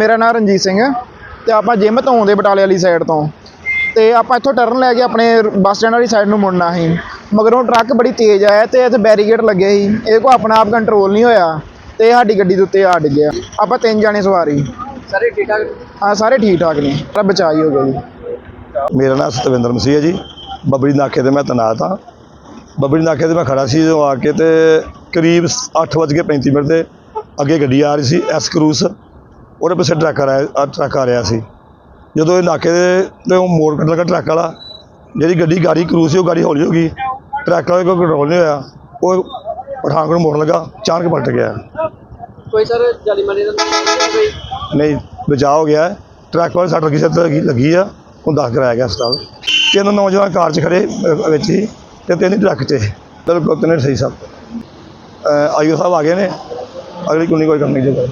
ਮੇਰਾ ਨਾਮ ਰਣਜੀਤ ਸਿੰਘ ਹੈ ਤੇ ਆਪਾਂ ਜਿਮ ਤੋਂ ਆਉਂਦੇ ਬਟਾਲੇ ਵਾਲੀ ਸਾਈਡ ਤੋਂ। ਤੇ ਆਪਾਂ ਇੱਥੋਂ ਟਰਨ ਲੈ ਕੇ ਆਪਣੇ ਬੱਸ ਸਟੈਂਡ ਵਾਲੀ ਸਾਈਡ ਨੂੰ ਮੁੜਨਾ ਸੀ। ਮਗਰੋਂ ਟਰੱਕ ਬੜੀ ਤੇਜ਼ ਆਇਆ ਤੇ ਇੱਥੇ ਬੈਰੀਕੇਡ ਲੱਗੇ ਸੀ। ਇਹਦੇ ਕੋ ਆਪਣਾ ਆਪ ਕੰਟਰੋਲ ਨਹੀਂ ਹੋਇਆ ਤੇ ਸਾਡੀ ਗੱਡੀ ਦੇ ਉੱਤੇ ਆ ਡਿੱਗਿਆ ਆਪਾਂ ਤਿੰਨ ਜਾਣੇ ਸਵਾਰੀ। ਸਾਰੇ ਠੀਕ ਠਾਕ ਹਾਂ ਸਾਰੇ ਠੀਕ ਠਾਕ ਨੇ। ਤਾਂ ਬਚਾਈ ਹੋ ਗਿਆ ਜੀ। ਮੇਰਾ ਨਾਮ ਸਤਵਿੰਦਰ ਮਸੀਹ ਹੈ ਜੀ। ਬੱਬਰੀ ਨਾਕੇ ਤੇ ਮੈਂ ਤੈਨਾਤ ਹਾਂ। ਬੱਬਰੀ ਨਾਕੇ ਤੇ ਮੈਂ ਖੜਾ ਸੀ ਜਦੋਂ ਆ ਕੇ ਤੇ ਕਰੀਬ 8:35 ਮਿੰਟ ਤੇ ਅੱਗੇ ਗੱਡੀ ਆ ਰਹੀ ਸੀ ਐਸ ਕਰੂਸ ਉਹਦੇ ਪਿੱਛੇ ਟਰੱਕ ਆ ਰਿਹਾ ਟਰੱਕ ਆ ਰਿਹਾ ਸੀ। ਜਦੋਂ ਇਹ ਨਾਕੇ ਦੇ ਤੇ ਉਹ ਮੋੜ ਕੱਢ ਲਗਾ ਟਰੱਕ ਵਾਲਾ ਜਿਹੜੀ ਗੱਡੀ ਗਾੜੀ ਕਰੂਸ ਸੀ ਉਹ ਗਾੜੀ ਹੌਲੀ ਹੋ ਗਈ। ਟਰੱਕ ਵਾਲੇ ਕੋਲ ਕੰਟਰੋਲ ਨਹੀਂ ਹੋਇਆ। ਉਹ ਪਠਾਨਕੋਟ ਮੋੜ ਲਗਾ ਅਚਾਨਕ ਪਲਟ ਗਿਆ। ਕੋਈ ਸਰ ਜਾਲੀ ਮਾਰੀ ਦਾ ਨਹੀਂ ਕੋਈ ਬਚਾਅ ਹੋ ਗਿਆ। ਟਰੱਕ ਵਾਲੇ ਸੱਟ ਲੱਗੀ ਸੱਟ ਲੱਗੀ ਆ ਉਹ ਦਾਖਲ ਕਰਾਇਆ ਗਿਆ ਹਸਪਤਾਲ। ਤਿੰਨ ਨੌਜਵਾਨ ਕਾਰ 'ਚ ਖੜੇ ਵਿੱਚ ਹੀ ਤੇ ਤਿੰਨ ਟਰੱਕ 'ਚ ਬਿਲਕੁਲ ਤਿੰਨੇ ਸਹੀ ਸਭ। ਆਈਓ ਸਾਹਿਬ ਆ ਗਏ ਨੇ। ਅਗਲੀ ਕੋਈ ਨਹੀਂ ਕੋਈ ਕੰਮ ਨਹੀਂ ਜੇ